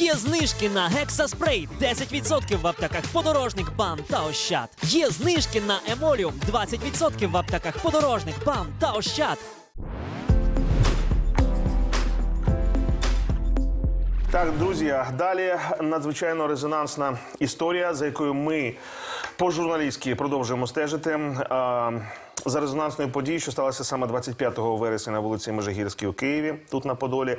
Є знижки на гексаспрей 10% в аптеках подорожник, бам та ощад. Є знижки на емоліум 20% в аптеках подорожник, бам та ощад. Так, друзі, далі надзвичайно резонансна історія, за якою ми по-журналістськи продовжуємо стежити. За резонансною подією, що сталося саме 25 вересня на вулиці Межигірській у Києві, тут на Подолі.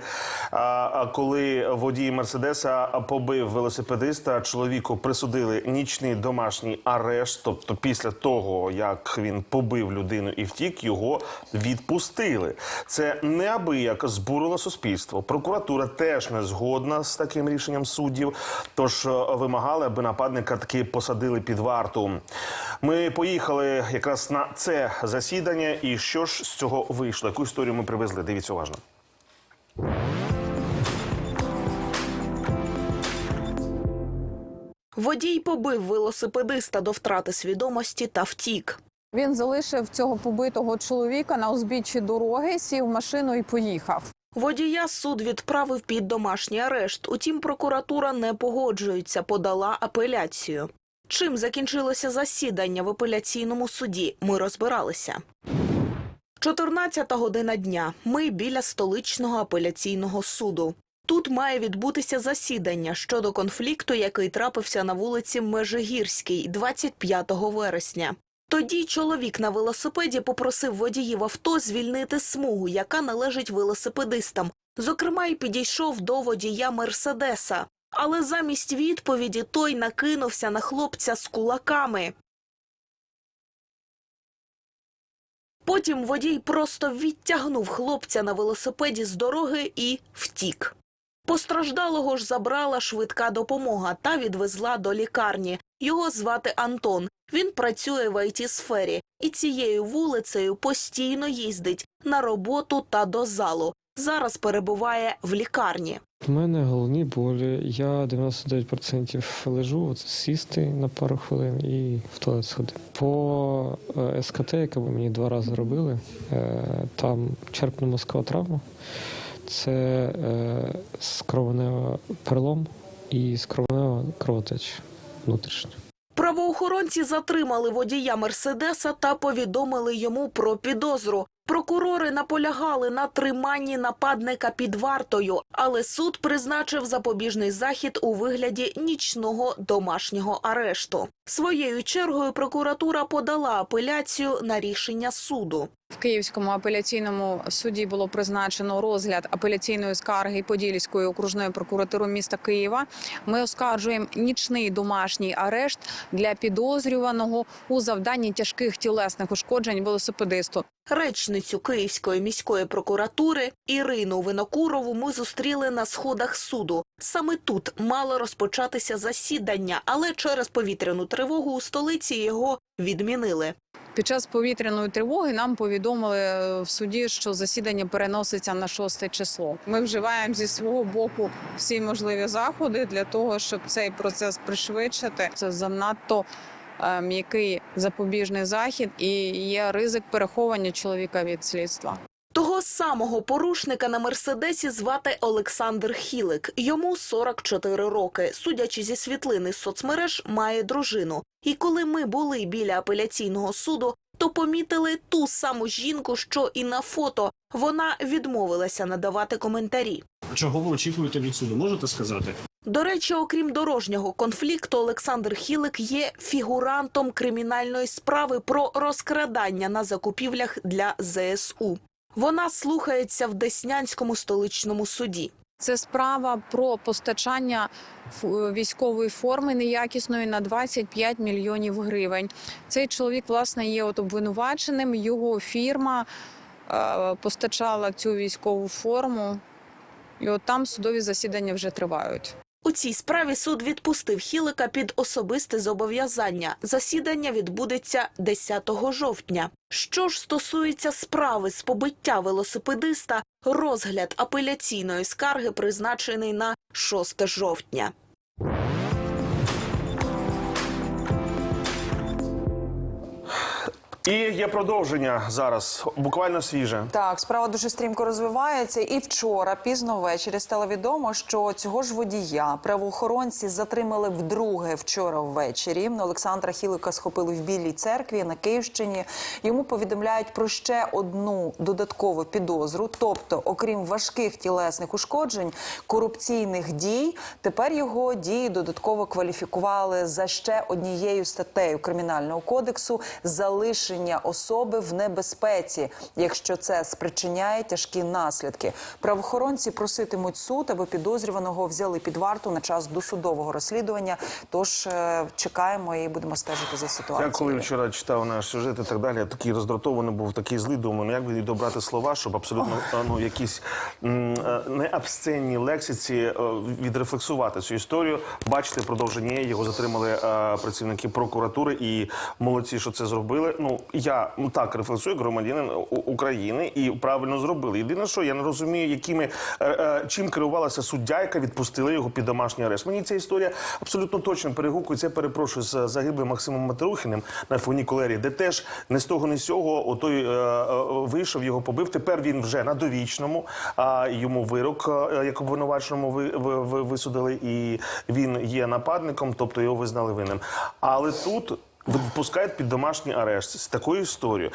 Коли водій Мерседеса побив велосипедиста, чоловіку присудили нічний домашній арешт. Тобто, після того як він побив людину і втік, його відпустили. Це неабияк збурило суспільство. Прокуратура теж не згодна з таким рішенням суддів. Тож е, вимагали, аби нападника таки посадили під варту. Ми поїхали якраз на це засідання. І що ж з цього вийшло? Яку історію ми привезли? Дивіться уважно. Водій побив велосипедиста до втрати свідомості та втік. Він залишив цього побитого чоловіка на узбіччі дороги, сів в машину і поїхав. Водія суд відправив під домашній арешт. Утім, прокуратура не погоджується, подала апеляцію. Чим закінчилося засідання в апеляційному суді? Ми розбиралися. 14 година дня. Ми біля столичного апеляційного суду. Тут має відбутися засідання щодо конфлікту, який трапився на вулиці Межигірській 25 вересня. Тоді чоловік на велосипеді попросив водіїв авто звільнити смугу, яка належить велосипедистам. Зокрема, й підійшов до водія Мерседеса. Але замість відповіді той накинувся на хлопця з кулаками. Потім водій просто відтягнув хлопця на велосипеді з дороги і втік. Постраждалого ж забрала швидка допомога та відвезла до лікарні. Його звати Антон. Він працює в it сфері і цією вулицею постійно їздить на роботу та до залу. Зараз перебуває в лікарні. У мене головні болі. Я 99% лежу, от сісти на пару хвилин і в туалет сходити. По е, СКТ, яке мені два рази робили, е, там черпно-мозкова травма, це е, скровенева перелом і скровенева кровотеча внутрішня. Правоохоронці затримали водія Мерседеса та повідомили йому про підозру. Прокурори наполягали на триманні нападника під вартою, але суд призначив запобіжний захід у вигляді нічного домашнього арешту. Своєю чергою прокуратура подала апеляцію на рішення суду. В Київському апеляційному суді було призначено розгляд апеляційної скарги Подільської окружної прокуратури міста Києва. Ми оскаржуємо нічний домашній арешт для підозрюваного у завданні тяжких тілесних ушкоджень велосипедисту. Речницю Київської міської прокуратури Ірину Винокурову ми зустріли на сходах суду. Саме тут мало розпочатися засідання, але через повітряну тривогу у столиці його відмінили. Під час повітряної тривоги нам повідомили е, в суді, що засідання переноситься на 6 число. Ми вживаємо зі свого боку всі можливі заходи для того, щоб цей процес пришвидшити. Це занадто е, м'який запобіжний захід і є ризик переховання чоловіка від слідства. Того самого порушника на мерседесі звати Олександр Хілик. Йому 44 роки. Судячи зі світлини з соцмереж, має дружину. І коли ми були біля апеляційного суду, то помітили ту саму жінку, що і на фото. Вона відмовилася надавати коментарі. Чого ви очікуєте від суду? Можете сказати? До речі, окрім дорожнього конфлікту, Олександр Хілик є фігурантом кримінальної справи про розкрадання на закупівлях для ЗСУ. Вона слухається в Деснянському столичному суді. Це справа про постачання військової форми неякісної на 25 мільйонів гривень. Цей чоловік, власне, є от обвинуваченим. Його фірма е, постачала цю військову форму, і от там судові засідання вже тривають. У цій справі суд відпустив Хілика під особисте зобов'язання. Засідання відбудеться 10 жовтня. Що ж стосується справи з побиття велосипедиста, розгляд апеляційної скарги призначений на 6 жовтня. І є продовження зараз, буквально свіже. Так, справа дуже стрімко розвивається. І вчора, пізно ввечері, стало відомо, що цього ж водія правоохоронці затримали вдруге вчора ввечері. Олександра Хілика схопили в Білій церкві на Київщині. Йому повідомляють про ще одну додаткову підозру. Тобто, окрім важких тілесних ушкоджень, корупційних дій, тепер його дії додатково кваліфікували за ще однією статтею кримінального кодексу залишення особи в небезпеці, якщо це спричиняє тяжкі наслідки. Правоохоронці проситимуть суд, аби підозрюваного взяли під варту на час досудового розслідування. Тож е, чекаємо і будемо стежити за Я коли вчора читав наш сюжет і так далі, я такий роздратований був, такий злий, думаю, ну як би добрати слова, щоб абсолютно е, ну, якісь е, не обсценні лексиці відрефлексувати цю історію. Бачите, продовження його затримали працівники прокуратури і молодці, що це зробили. Ну я ну так рефлексую, громадянин України, і правильно зробили. Єдине, що я не розумію, якими е, е, чим керувалася суддя, яка відпустила його під домашній арешт. Мені ця історія абсолютно точно перегукується. Я перепрошую з загиблим Максимом Матерухіним на фунікулері, де теж не з того, не з цього отой е, вийшов, його побив. Тепер він вже на довічному, а йому вирок як обвинуваченому ви, ви, ви- висудили, і він є нападником, тобто його визнали винним. Але тут. Відпускають під домашній арешт з такою історією.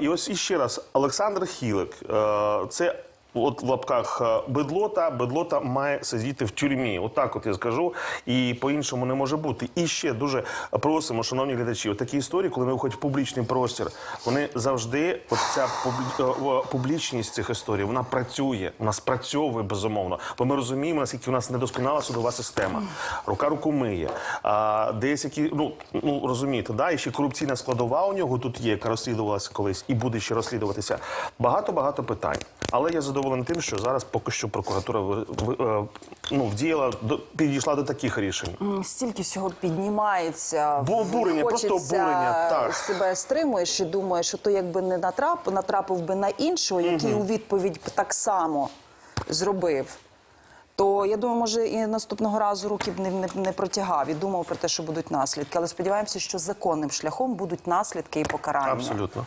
І ось іще раз, Олександр Хілик, е, це от в лапках е, бедлота, бедлота має сидіти в тюрмі. Отак, от я скажу, і по-іншому не може бути. І ще дуже просимо, шановні глядачі, от такі історії, коли ми виходять в публічний простір, вони завжди, от ця е, в- публічність цих історій, вона працює, вона спрацьовує безумовно. Бо ми розуміємо, наскільки у нас недосконала судова система. Рука руку миє. А десь які, ну, ну розумієте, да, і ще корупційна складова у нього тут є, яка розслідувалася колись і буде ще розслідуватися. Багато багато питань. Але я задоволений тим, що зараз поки що прокуратура е, ну, вдіяла до підійшла до таких рішень. Стільки всього піднімається. Бо обурення, просто обурення, так. себе стримуєш і думаєш, що то якби не натрап, натрапив би на іншого, який у відповідь б так само зробив. То я думаю, може і наступного разу руки б не, не, не протягав і думав про те, що будуть наслідки. Але сподіваємося, що законним шляхом будуть наслідки і покарання. Абсолютно.